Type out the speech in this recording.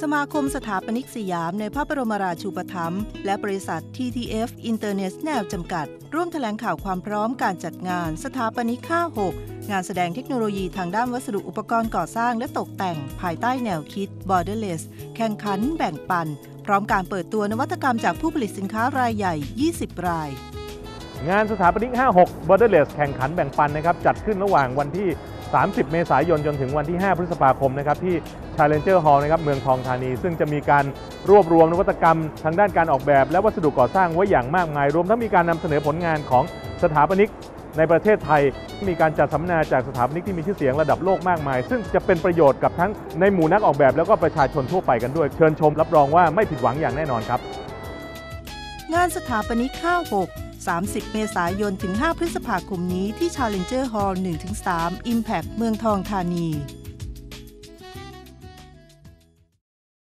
สมาคมสถาปนิกสยามในพระบรมราชูปถัมภ์และบริษัท TTF International จำกัด ร่วมแถลงข่าวความพร้อมการจัดงานสถาปนิก56งานแสดงเทคโนโลยีทางด้านวัสดุอุปกรณ์ก่อสร้างและตกแต่ง ภายใต้แนวคิด Borderless แข่งขันแบ่งปัน พร้อมการเปิดตัวนวัตกรรมจากผู้ผลิตสินค้ารายใหญ่ 20 ราย งานสถาปนิก 56 Borderless แข่งขันแบ่งปันนะครับจัดขึ้นระหว่างวันที่ 30 เมษายนจนถึงวันที่ 5 พฤษภาคมนะครับที่ Challenger Hall นะครับเมืองทองธานี ซึ่งจะมีการรวบรวมนวัตกรรม ทางด้านการออกแบบ และวัสดุก่อสร้างไว้อย่างมากมาย รวมทั้งมีการนำเสนอผลงานของสถาปนิกในประเทศไทยมีการจัดสัมมนาจากสถาปนิกที่มีชื่อเสียงระดับโลกมากมาย ซึ่งจะเป็นประโยชน์กับทั้งในหมู่นักออกแบบแล้วก็ประชาชนทั่วไปกันด้วย เชิญชมรับรองว่าไม่ผิดหวังอย่างแน่นอนครับ งานสถาปนิก56 30 เมษายนถึง 5 พฤษภาคมนี้ที่ Challenger Hall 1-3 Impact เมืองทองธานี